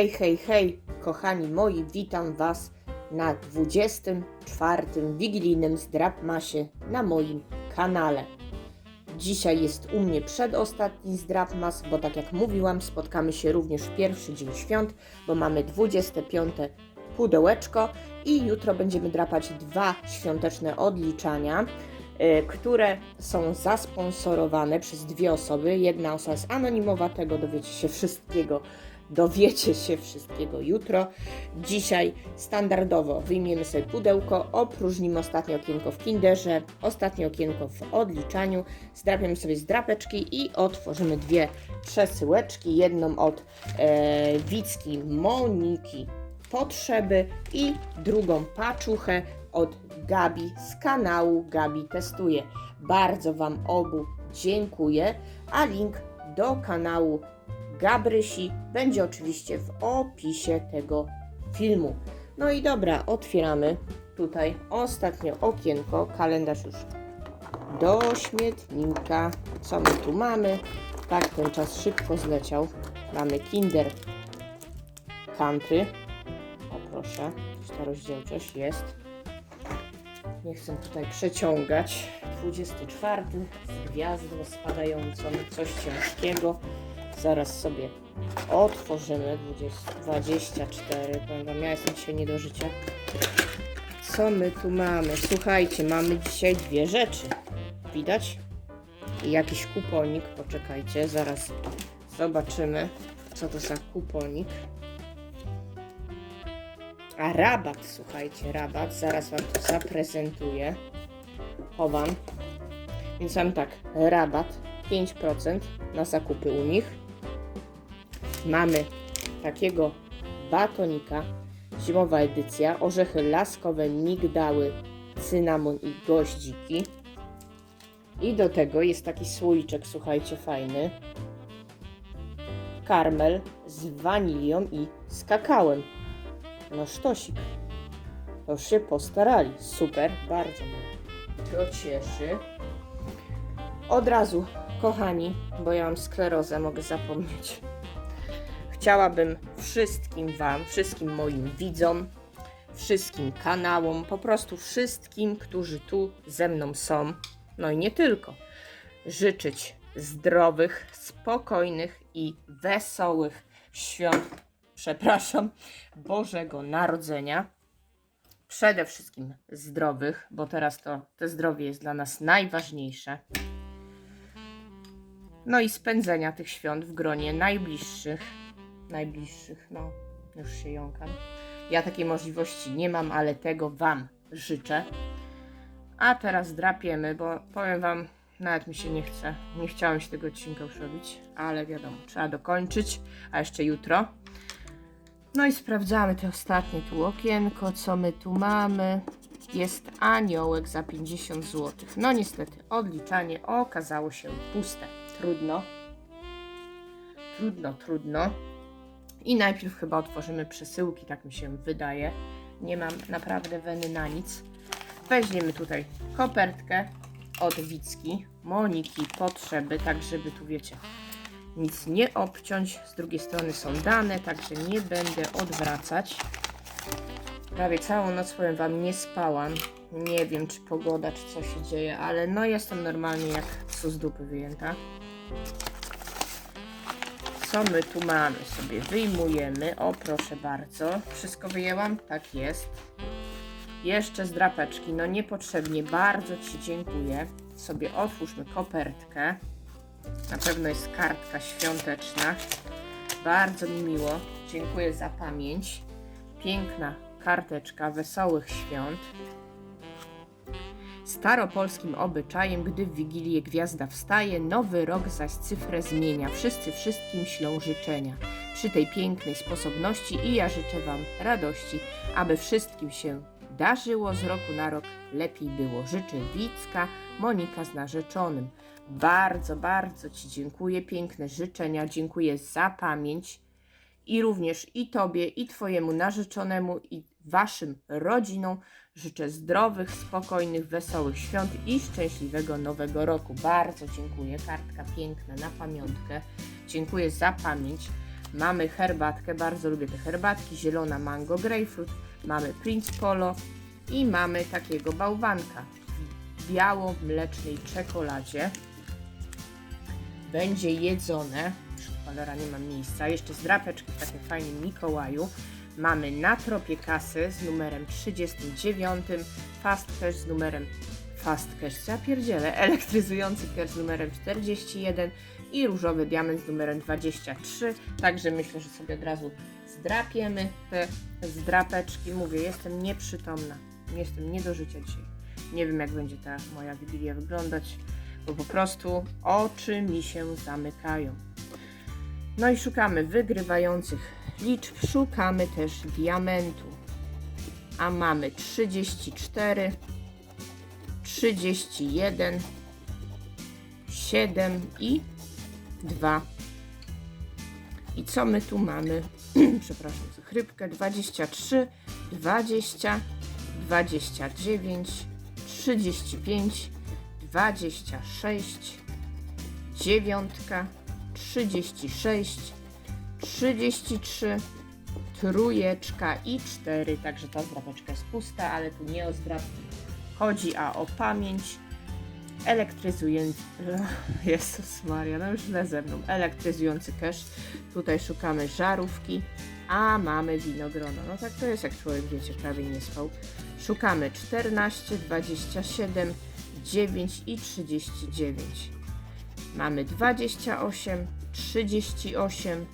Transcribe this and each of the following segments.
Hej, hej, hej, kochani moi, witam Was na 24. wigilijnym zdrapmasie na moim kanale. Dzisiaj jest u mnie przedostatni zdrapmas, bo tak jak mówiłam, spotkamy się również w pierwszy dzień świąt, bo mamy 25. pudełeczko i jutro będziemy drapać dwa świąteczne odliczania, y, które są zasponsorowane przez dwie osoby. Jedna osoba jest anonimowa, tego dowiecie się wszystkiego dowiecie się wszystkiego jutro. Dzisiaj standardowo wyjmiemy sobie pudełko, opróżnimy ostatnie okienko w Kinderze, ostatnie okienko w odliczaniu, zdrapiemy sobie z drapeczki i otworzymy dwie przesyłeczki. Jedną od e, Wicki Moniki Potrzeby i drugą paczuchę od Gabi z kanału Gabi Testuje. Bardzo Wam obu dziękuję, a link do kanału Gabrysi będzie oczywiście w opisie tego filmu. No i dobra, otwieramy tutaj ostatnie okienko, kalendarz już do śmietnika. Co my tu mamy? Tak, ten czas szybko zleciał. Mamy Kinder Country. O proszę, ta rozdzielczość jest. Nie chcę tutaj przeciągać. 24 z gwiazdą spadającą, coś ciężkiego. Zaraz sobie otworzymy 20, 24. Powiem wam, ja jestem dzisiaj nie do życia. Co my tu mamy? Słuchajcie, mamy dzisiaj dwie rzeczy. Widać? I jakiś kuponik. Poczekajcie, zaraz zobaczymy, co to za kuponik. A rabat, słuchajcie, rabat. Zaraz wam to zaprezentuję. Chowam. Więc mam tak, rabat 5% na zakupy u nich. Mamy takiego batonika, zimowa edycja, orzechy laskowe, migdały, cynamon i goździki. I do tego jest taki słoiczek, słuchajcie, fajny. Karmel z wanilią i z kakałem. No sztosik. To się postarali. Super, bardzo mnie to cieszy. Od razu, kochani, bo ja mam sklerozę, mogę zapomnieć. Chciałabym wszystkim Wam, wszystkim moim widzom, wszystkim kanałom, po prostu wszystkim, którzy tu ze mną są, no i nie tylko, życzyć zdrowych, spokojnych i wesołych świąt, przepraszam, Bożego Narodzenia. Przede wszystkim zdrowych, bo teraz to, to zdrowie jest dla nas najważniejsze. No i spędzenia tych świąt w gronie najbliższych. Najbliższych, no, już się jąkam. Ja takiej możliwości nie mam, ale tego Wam życzę. A teraz drapiemy, bo powiem Wam, nawet mi się nie chce. Nie chciałam się tego odcinka już robić, ale wiadomo, trzeba dokończyć, a jeszcze jutro. No i sprawdzamy te ostatnie tu okienko, co my tu mamy. Jest aniołek za 50 zł. No niestety, odliczanie okazało się puste. Trudno. Trudno, trudno. I najpierw chyba otworzymy przesyłki, tak mi się wydaje. Nie mam naprawdę weny na nic. Weźmiemy tutaj kopertkę od Wicki, Moniki, potrzeby, tak żeby tu wiecie, nic nie obciąć. Z drugiej strony są dane, także nie będę odwracać. Prawie całą noc powiem Wam nie spałam. Nie wiem, czy pogoda, czy co się dzieje, ale no jestem normalnie jak su z dupy wyjęta. Co my tu mamy? Sobie wyjmujemy. O, proszę bardzo. Wszystko wyjęłam? Tak jest. Jeszcze z drapeczki. No niepotrzebnie. Bardzo Ci dziękuję. Sobie otwórzmy kopertkę. Na pewno jest kartka świąteczna. Bardzo mi miło. Dziękuję za pamięć. Piękna karteczka wesołych świąt. Staropolskim obyczajem, gdy w Wigilię gwiazda wstaje, nowy rok zaś cyfrę zmienia. Wszyscy wszystkim ślą życzenia. Przy tej pięknej sposobności i ja życzę Wam radości, aby wszystkim się darzyło z roku na rok, lepiej było. Życzę Wicka, Monika z narzeczonym. Bardzo, bardzo Ci dziękuję. Piękne życzenia. Dziękuję za pamięć. I również i Tobie, i Twojemu narzeczonemu, i Waszym rodzinom życzę zdrowych, spokojnych, wesołych świąt i szczęśliwego nowego roku. Bardzo dziękuję. Kartka piękna na pamiątkę. Dziękuję za pamięć. Mamy herbatkę, bardzo lubię te herbatki. Zielona mango grapefruit. Mamy Prince Polo i mamy takiego bałwanka w biało-mlecznej czekoladzie. Będzie jedzone. Cholera, nie mam miejsca. Jeszcze z drapeczki w takim fajnym Mikołaju. Mamy na tropie kasy z numerem 39, fast cash z numerem fast cash, ja pierdzielę, elektryzujący cash z numerem 41 i różowy diament z numerem 23. Także myślę, że sobie od razu zdrapiemy te zdrapeczki. Mówię, jestem nieprzytomna. Jestem nie do życia dzisiaj. Nie wiem, jak będzie ta moja wigilia wyglądać, bo po prostu oczy mi się zamykają. No i szukamy wygrywających liczb, szukamy też diamentu. A mamy 34, 31, 7 i 2. I co my tu mamy? Przepraszam za chrypkę. 23, 20, 29, 35, 26, dziewiątka, 36, 33, trójeczka i 4. Także ta zdrapeczka jest pusta, ale tu nie o zdrapki chodzi, a o pamięć elektryzujący. Jezus Maria, no już źle ze mną. Elektryzujący cash. Tutaj szukamy żarówki, a mamy winogrono. No tak to jest, jak człowiek, wiecie, prawie nie spał. Szukamy 14, 27, 9 i 39. Mamy 28, 38,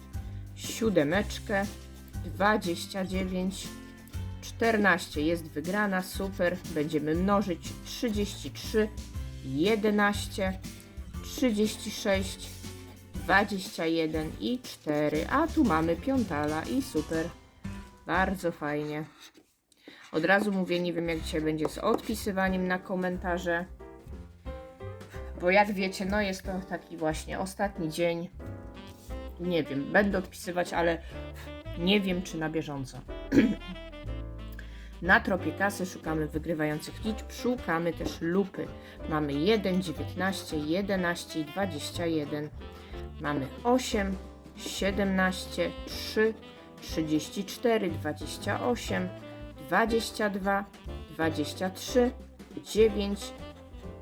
siódemeczkę, 29, 14 jest wygrana, super. Będziemy mnożyć 33, 11, 36, 21 i 4. A tu mamy piątala i super. Bardzo fajnie. Od razu mówię, nie wiem jak dzisiaj będzie z odpisywaniem na komentarze. Bo jak wiecie, no jest to taki właśnie ostatni dzień. Nie wiem, będę odpisywać, ale nie wiem czy na bieżąco. Na tropie kasy szukamy wygrywających liczb, szukamy też lupy. Mamy 1, 19, 11 i 21. Mamy 8, 17, 3, 34, 28, 22, 23, 9,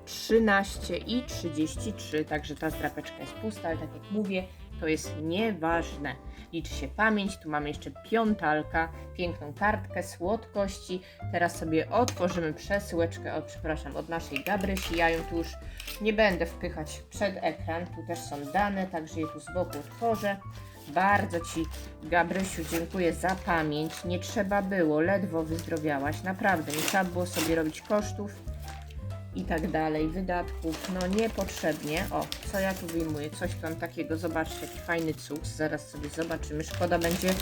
13 i 33. Także ta zdrapeczka jest pusta, ale tak jak mówię, to jest nieważne. Liczy się pamięć, tu mamy jeszcze piątalka, piękną kartkę, słodkości. Teraz sobie otworzymy przesyłeczkę, o, przepraszam, od naszej Gabrysi. Ja ją tu już nie będę wpychać przed ekran, tu też są dane, także je tu z boku otworzę. Bardzo Ci, Gabrysiu, dziękuję za pamięć. Nie trzeba było, ledwo wyzdrowiałaś. Naprawdę, nie trzeba było sobie robić kosztów i tak dalej, wydatków, no niepotrzebnie. O, co ja tu wyjmuję? Coś tam takiego, zobaczcie, jaki fajny cud. Zaraz sobie zobaczymy. Szkoda będzie,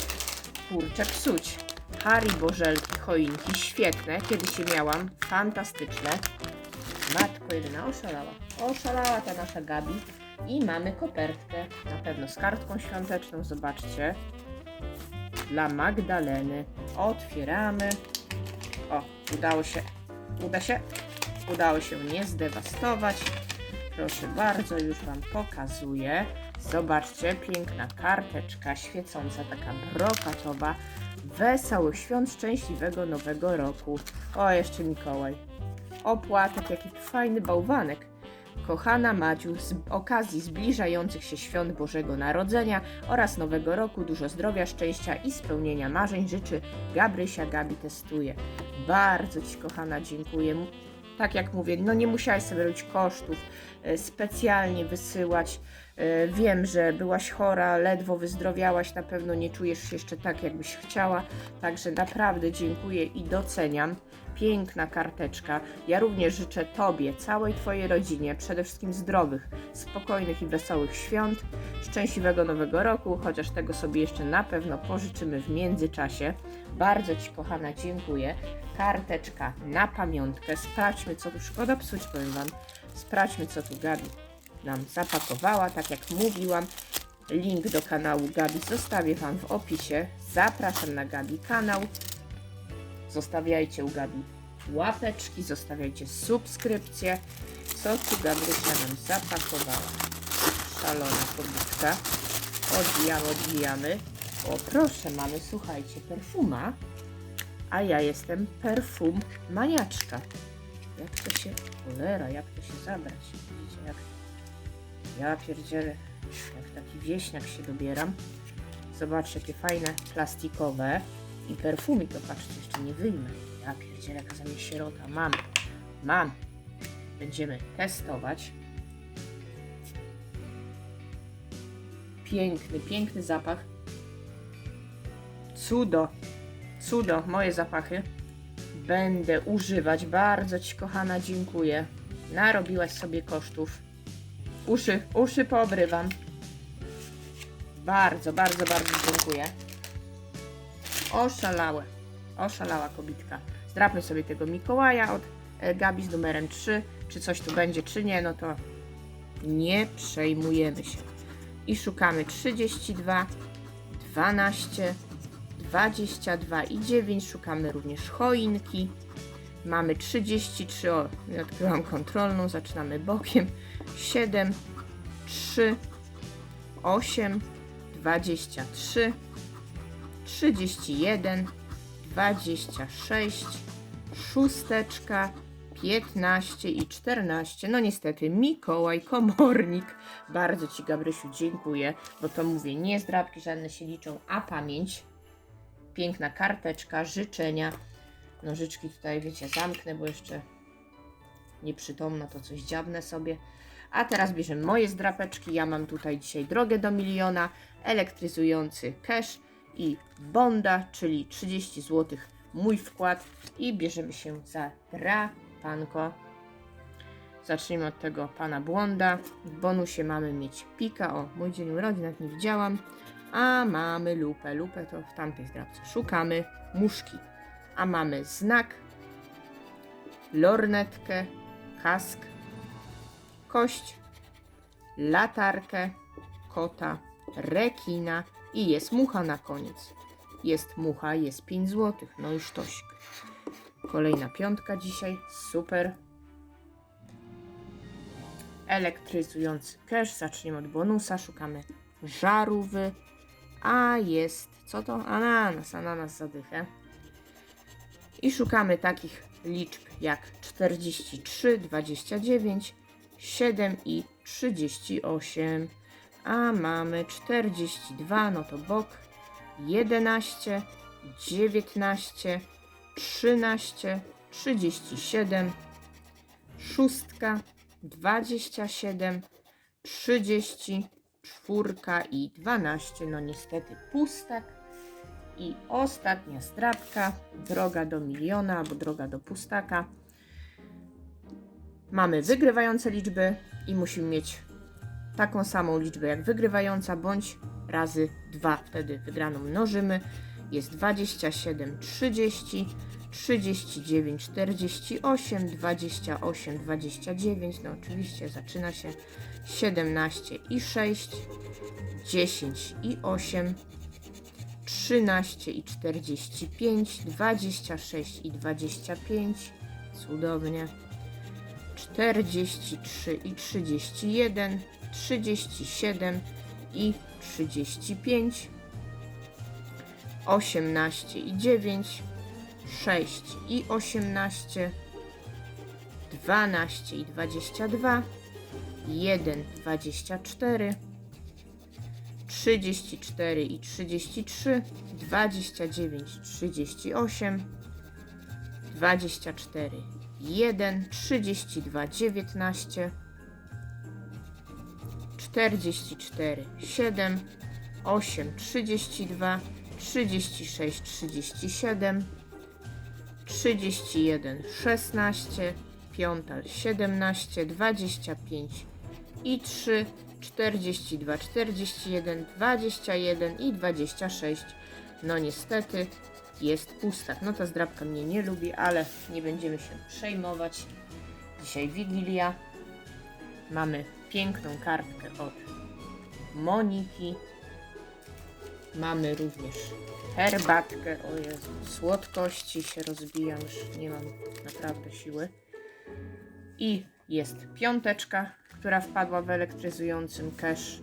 kurczę, psuć. Haribo żelki, choinki, świetne. Kiedyś je miałam, fantastyczne. Matko jedyna, oszalała. Oszalała ta nasza Gabi. I mamy kopertkę, na pewno z kartką świąteczną, zobaczcie. Dla Magdaleny. Otwieramy. O, udało się. Uda się? Udało się nie zdewastować. Proszę bardzo, już Wam pokazuję. Zobaczcie, piękna karteczka świecąca, taka brokatowa. Wesołych świąt, szczęśliwego nowego roku. O, jeszcze Mikołaj. Opłatek, jaki fajny bałwanek. Kochana Madziu, z okazji zbliżających się świąt Bożego Narodzenia oraz Nowego Roku dużo zdrowia, szczęścia i spełnienia marzeń życzy Gabrysia Gabi testuje. Bardzo Ci kochana dziękuję. Tak jak mówię, no nie musiałaś sobie robić kosztów, e, specjalnie wysyłać. E, Wiem, że byłaś chora, ledwo wyzdrowiałaś, na pewno nie czujesz się jeszcze tak, jakbyś chciała. Także naprawdę dziękuję i doceniam. Piękna karteczka. Ja również życzę Tobie, całej Twojej rodzinie, przede wszystkim zdrowych, spokojnych i wesołych świąt, szczęśliwego nowego roku, chociaż tego sobie jeszcze na pewno pożyczymy w międzyczasie. Bardzo Ci, kochana, dziękuję. Karteczka na pamiątkę. Sprawdźmy, co tu szkoda psuć, powiem Wam. Sprawdźmy, co tu Gabi nam zapakowała. Tak jak mówiłam, link do kanału Gabi zostawię Wam w opisie. Zapraszam na Gabi kanał. Zostawiajcie u Gabi łapeczki, zostawiajcie subskrypcje. Co tu Gabrysia nam zapakowała? Szalona kobitka. Odbijamy, odbijamy. O, proszę, mamy, słuchajcie, perfuma. A ja jestem perfum maniaczka. Jak to się, cholera, jak to się zabrać? Widzicie, jak ja pierdzielę, jak taki wieśniak się dobieram. Zobaczcie, jakie fajne, plastikowe i perfumy, to patrzcie, jeszcze nie wyjmę. Ja pierdzielę, jaka mnie sierota. Mam, mam. Będziemy testować. Piękny, piękny zapach. Cudo, cudo, moje zapachy. Będę używać. Bardzo Ci, kochana, dziękuję. Narobiłaś sobie kosztów. Uszy, uszy poobrywam. Bardzo, bardzo, bardzo dziękuję. Oszalałe. Oszalała kobitka. Zdrapmy sobie tego Mikołaja od e, Gabi z numerem 3. Czy coś tu będzie, czy nie, no to nie przejmujemy się. I szukamy 32, 12, 22 i 9. Szukamy również choinki. Mamy 33, o, odkryłam kontrolną, zaczynamy bokiem. 7, 3, 8, 23, 31, 26, szósteczka, 15 i 14. No niestety, Mikołaj Komornik. Bardzo Ci, Gabrysiu, dziękuję, bo to mówię, nie zdrabki żadne się liczą, a pamięć. Piękna karteczka, życzenia. Nożyczki tutaj, wiecie, zamknę, bo jeszcze nieprzytomna, to coś dziabnę sobie. A teraz bierzemy moje zdrapeczki. Ja mam tutaj dzisiaj drogę do miliona, elektryzujący cash i bonda, czyli 30 zł mój wkład i bierzemy się za drapanko. Zacznijmy od tego pana błąda. W bonusie mamy mieć pika. O, mój dzień urodzin, nawet nie widziałam. A mamy lupę. Lupę to w tamtej zdrapce. Szukamy muszki. A mamy znak, lornetkę, kask, kość, latarkę, kota, rekina i jest mucha na koniec. Jest mucha, jest 5 zł. No już tośk. Kolejna piątka dzisiaj. Super. Elektryzujący cash. Zaczniemy od bonusa. Szukamy żarówy. A jest, co to? Ananas, ananas zadychę. I szukamy takich liczb jak 43, 29, 7 i 38. A mamy 42, no to bok 11, 19, 13, 37, szóstka, 27, 30, czwórka i 12. No niestety pustak. I ostatnia zdrabka, droga do miliona albo droga do pustaka. Mamy wygrywające liczby i musimy mieć taką samą liczbę jak wygrywająca, bądź razy 2. Wtedy wygraną mnożymy. Jest 27, 30, 39, 48, 28, 29. No oczywiście zaczyna się 17 i 6, 10 i 8, 13 i 45, 26 i 25. Cudownie. 43 i 31, 37 i 35, 18 i 9, 6 i 18, 12 i 22, 1, 24, 34 i 33, 29, 38, 24, 1, 32, 19, 44, 7, 8, 32, 36, 37, 31, 16, 5, 17, 25 i 3, 42, 41, 21 i 26. No niestety jest pustak. No ta zdrabka mnie nie lubi, ale nie będziemy się przejmować. Dzisiaj Wigilia. Mamy piękną kartkę od Moniki. Mamy również herbatkę. O Jezu, słodkości się rozbijam, już nie mam naprawdę siły. I jest piąteczka, która wpadła w elektryzującym cash.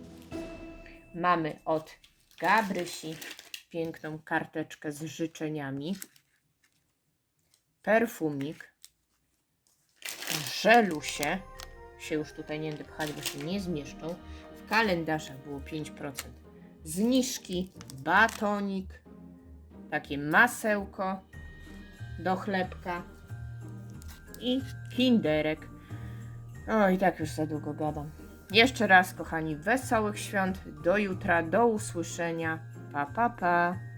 Mamy od Gabrysi piękną karteczkę z życzeniami. Perfumik. Żelusie. Się już tutaj nie będę bo się nie zmieszczą. W kalendarzach było 5%. Zniżki, batonik, takie masełko do chlebka i kinderek. O, i tak już za długo gadam. Jeszcze raz, kochani, wesołych świąt. Do jutra, do usłyszenia. Pa, pa, pa.